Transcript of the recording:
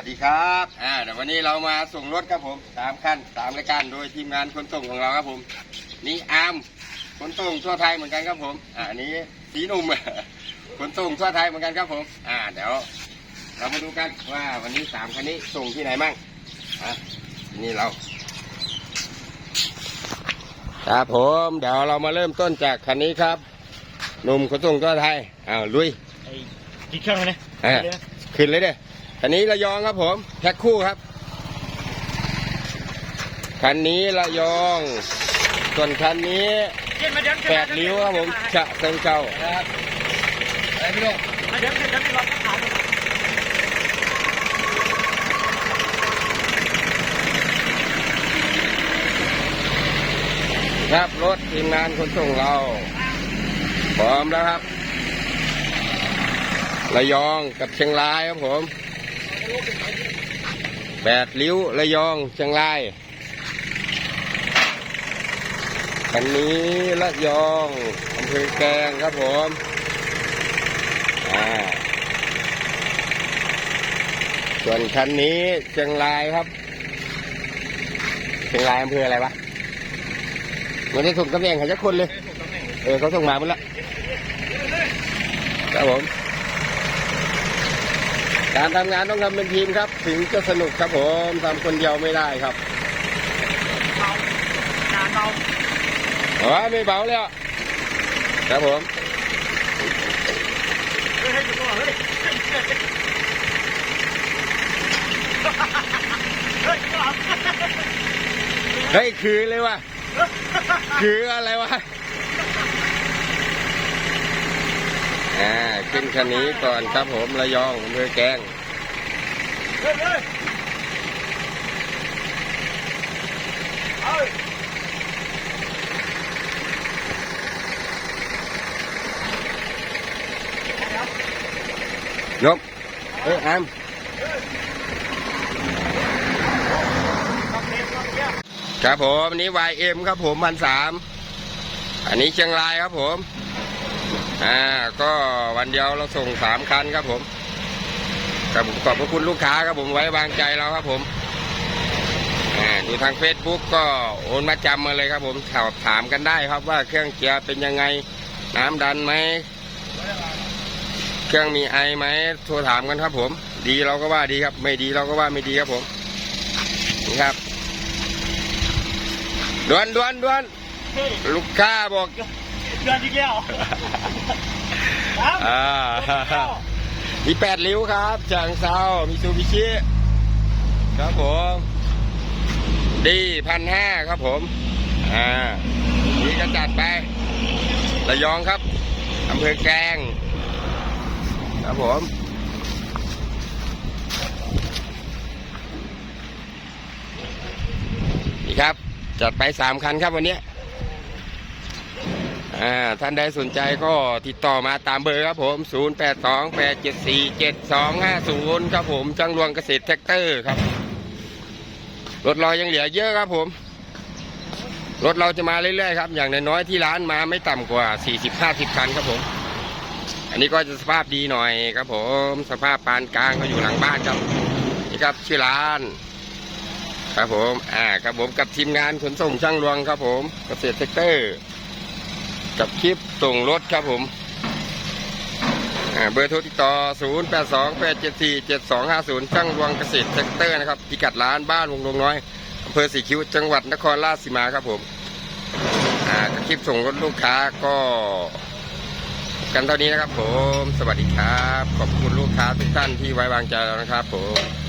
วัสดีครับอ่าเดี๋ยววันนี้เรามาส่งรถครับผมสามคันสามรายการโดยทีมงานขนส่งของเราครับผม นี่อาร์มขนส่งทั่วไทยเหมือนกันครับผม อ่าอันนี้สีหนุ่มขนส่งทั่วไทยเหมือนกันครับผม อ่า เดี๋ยว เรามาดูกันว่าวันนี้สามคันนี้ส่งที่ไหนมั่งอะนี่เราครับผมเดี๋ยวเรามาเริ่มต้นจากคันนี้ครับหนุ่มขนส่งทั่วไทยอ้าวลุยไอ้กี่เครื่องเลยนะเออขึ้นเลยเด้อ คันนี้ระยองครับผมแพ็คคู่ครับ คันนี้ระยอง ส่วนคันนี้แปดริ้วครับผมฉะเชิงเก่าครับอะไรพี่ลูกเดี๋ยวเดี๋ยวเดี๋ยวรอขายครับรถทีมงานขนส่งเรา พร้อมแล้วครับ ระยองกับเชียงรายครับผม แปดริ้วระยองเชียงรายคันนี้ระยองอำเภอแกงครับผมส่วนคันนี้เชียงรายครับเชียงรายอำเภออะไรวะไม่ได้ส่งตำแหน่งให้สักคนเลย เออเขาส่งมาหมดแล้วครับผม การทำงานต้องทำเป็นทีมครับ ถึงจะสนุกครับผมทำคนเดียวไม่ได้ครับเมาหนาเมาโอ้ยไม่เบาเลยอะครับผมเฮ้ยให้ดูตัวเฮ้ยเฮ้ยตัวเฮ้ยคือเลยว่ะคืออะไรวะ อ่าขึ้นคันนี้ก่อนครับผมระยองอำเภอแกลงเฮ้ยเฮ้ยเฮ้ยยกเอ้ยอามต้องเล่นต้องเล่นครับผม อันนี้ YM ครับผมพันสาม อันนี้เชียงรายครับผม อ่าก็วันเดียวเราส่งสามคันครับผมครับขอบพระคุณลูกค้าครับผมไว้วางใจเราครับผมอ่าดูทาง Facebook ก็โอนมาจำมาเลยครับผมสอบถามกันได้ครับว่าเครื่องเกียร์เป็นยังไง น้ำดันไหมเครื่องมีไอไหมโทรถามกันครับผม ดีเราก็ว่าดีครับ ไม่ดีเราก็ว่าไม่ดีครับผมนี่ครับด่วนด่วนด่วนลูกค้าบอก ดือนอีกแล้วครับอ่ามีแปดริ้วครับจางเซามีซูบิชิครับผมดีพันห้าครับผม อ่านี่ก็จัดไประยองครับอำเภอแกลงครับผมนี่ครับ จัดไปสามคันครับวันนี้ อ่าท่านใดสนใจก็ติดต่อมาตามเบอร์ครับผม 0 8 2 8 7 4 7 2 5 0 ครับผมจังรวงเกษตรแท็กเตอร์ครับรถเรายังเหลือเยอะครับผมรถเราจะมาเรื่อยๆครับอย่างน้อยๆที่ร้านมาไม่ต่ำกว่า 40-50คันครับผม อันนี้ก็จะสภาพดีหน่อยครับผม สภาพปานกลางก็อยู่หลังบ้านครับนี่ครับชื่อร้านครับผม อ่า ครับผมกับทีมงานขนส่งช่างรวงครับผม เกษตรแท็กเตอร์ กับคลิปส่งรถครับผมเบอร์โทรติดต่อ 0 8 2 8 7 4 7 2 5 0ช่างรวงเกษตรแท็กเตอร์นะครับพิกัดร้านบ้านวงดงน้อยอำเภอสีคิ้วจังหวัดนครราชสีมาครับผมคลิปส่งรถลูกค้าก็กันเท่านี้นะครับผม สวัสดีครับ ขอบคุณลูกค้าทุกท่านที่ไว้วางใจเรานะครับผม